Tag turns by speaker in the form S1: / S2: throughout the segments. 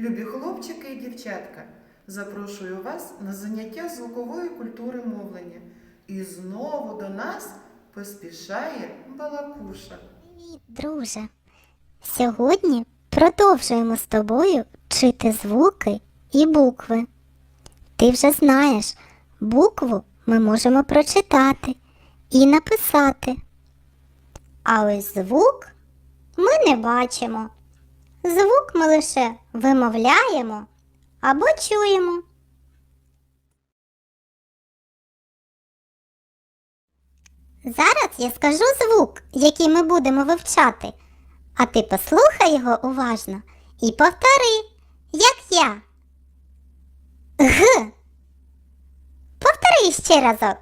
S1: Любі хлопчики і дівчатка, запрошую вас на заняття звукової культури мовлення. І знову до нас поспішає балакуша.
S2: Друже! Сьогодні продовжуємо з тобою вчити звуки і букви. Ти вже знаєш, букву ми можемо прочитати і написати. А ось звук ми не бачимо. Звук ми лише вимовляємо або чуємо. Зараз я скажу звук, який ми будемо вивчати, а ти послухай його уважно і повтори, як я. Г. Повтори ще разок.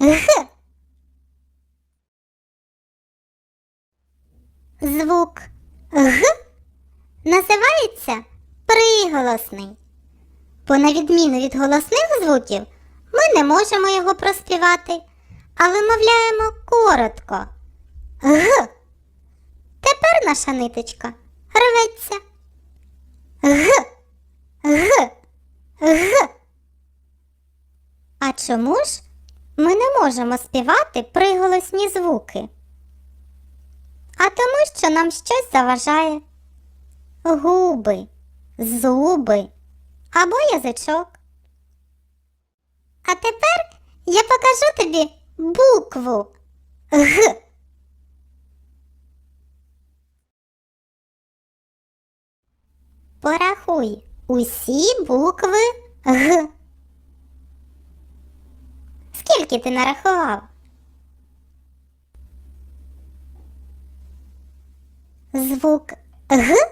S2: Г. Звук Г називається приголосний. Бо на відміну від голосних звуків, ми не можемо його проспівати, а вимовляємо коротко. Г. Тепер наша ниточка рветься. Г. Г. Г. А чому ж ми не можемо співати приголосні звуки? А тому, що нам щось заважає. Губи, зуби або язичок. А тепер я покажу тобі букву Г. Порахуй усі букви Г. Скільки ти нарахував? Звук Г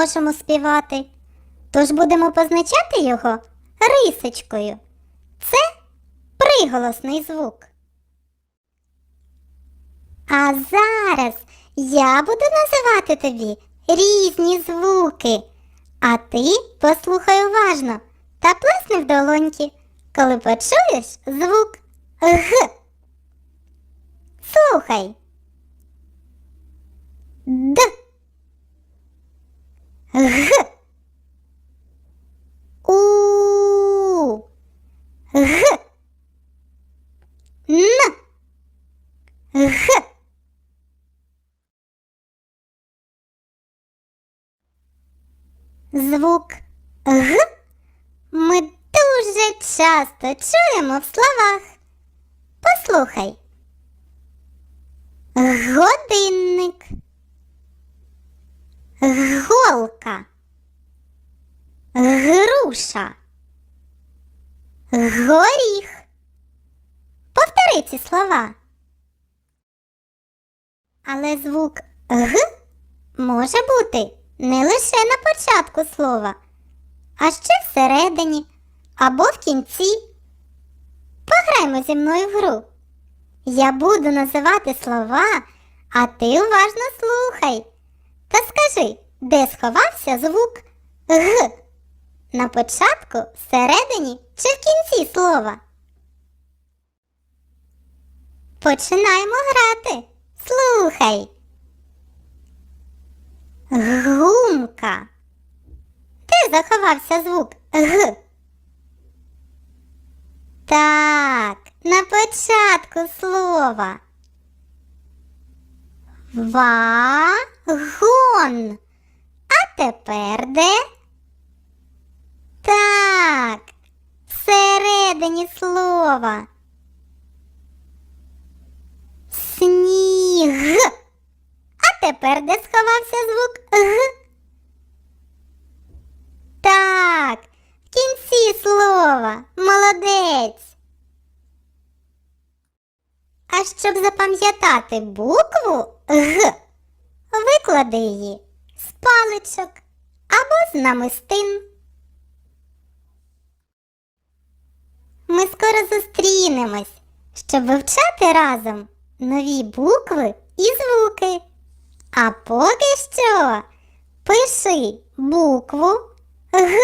S2: можемо співати, тож будемо позначати його рисочкою. Це приголосний звук. А зараз я буду називати тобі різні звуки, а ти послухай уважно та плесни в долоньки, коли почуєш звук Г. Слухай. Г. У. Г. Н. Г. Звук Г ми дуже часто чуємо в словах. Послухай. Годинник. Голка. Груша. Горіх. Повтори ці слова. Але звук Г може бути не лише на початку слова, а ще всередині або в кінці. Пограймо зі мною в гру. Я буду називати слова, а ти уважно слухай. Та скажи, де сховався звук Г? На початку, всередині чи в кінці слова? Починаємо грати. Слухай. Гумка. Де заховався звук Г? Так, на початку слова. Вагон. А тепер де? Так, всередині слова. Сніг. А тепер де сховався звук Г? Так, в кінці слова. Молодець. А щоб запам'ятати букву Г, виклади її з паличок або з намистин. Ми скоро зустрінемось, щоб вивчати разом нові букви і звуки. А поки що пиши букву Г,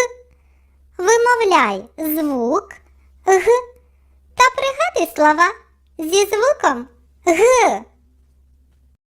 S2: вимовляй звук Г та пригадуй слова зі звуком Г.